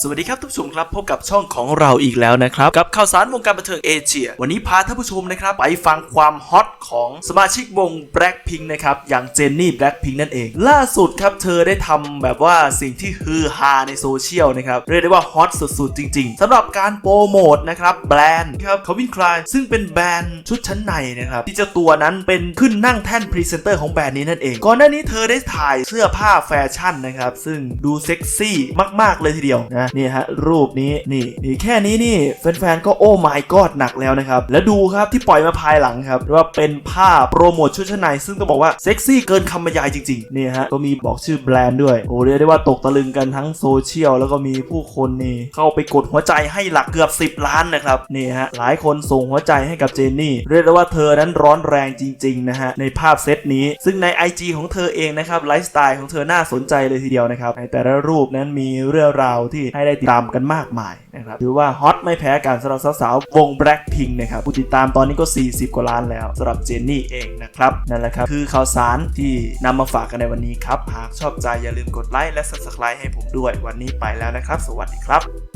สวัสดีครับทุกผู้ชมครับพบกับช่องของเราอีกแล้วนะครับ กับข่าวสารวงการบันเทิงเอเชีย วันนี้พาท่านผู้ชมนะครับ ไปฟังความฮอตของสมาชิกวง Blackpink นะครับ อย่างเจนนี่ Blackpink นั่นเอง ล่าสุดครับ เธอได้ทำแบบว่าสิ่งที่ฮือฮาในโซเชียลนะครับ เรียกได้ว่าฮอตสุดๆ จริง ๆสำหรับการโปรโมทนะครับแบรนด์ครับเขาวินคลายซึ่งเป็นแบรนด์ชุดชั้นในนะครับที่เจ้าตัวนั้นเป็นขึ้นนั่งแท่นพรีเซนเตอร์ของแบรนด์นี้นั่นเองก่อนหน้านี้เธอได้ถ่ายเสื้อผ้าแฟชั่นนะครับซึ่งดูเซ็กซี่มากๆเลยทีเดียวนะนี่ฮะรูปนี้นี่นี่แค่นี้นี่แฟนๆก็โอ้ my god หนักแล้วนะครับ แล้วดูครับที่ปล่อยมาภายหลังครับว่าเป็นภาพโปรโมทชุดชั้นในซึ่งต้องบอกว่าเซ็กซี่เกินคำบรรยายจริงๆนี่ฮะก็มีบอกชื่อแบรนด์ด้วยโอ้เรียกได้ว่าตกตะลึงกันทั้งโซเชียลแล้วก็มีผู้คนนี่เข้าไปกดหัวใจให้หลักเกือบ 10 ล้านนะครับนี่ฮะหลายคนส่งหัวใจให้กับเจนนี่ เรียกได้ว่าเธอนั้นร้อนแรงจริงๆนะฮะในภาพเซตนี้ ซึ่งใน IG ของเธอเองนะครับไลฟ์สไตล์ของเธอน่าสนใจเลยทีเดียวนะครับในแต่ละรูปนั้นมีเรื่องราวที่ให้ได้ติดตามกันมากมายนะครับถือว่าฮอตไม่แพ้กันสำหรับสาวๆวง Blackpink นะครับผู้ติดตามตอนนี้ก็ 40 กว่าล้านแล้วสำหรับเจนนี่เองนะครับนั่นแหละครับคือข่าวสารที่นำมาฝากกันในวันนี้ครับหากชอบใจอย่าลืมกดไลค์และ Subscribe ให้ผมด้วยวันนี้ไปแล้วนะครับ สวัสดีครับ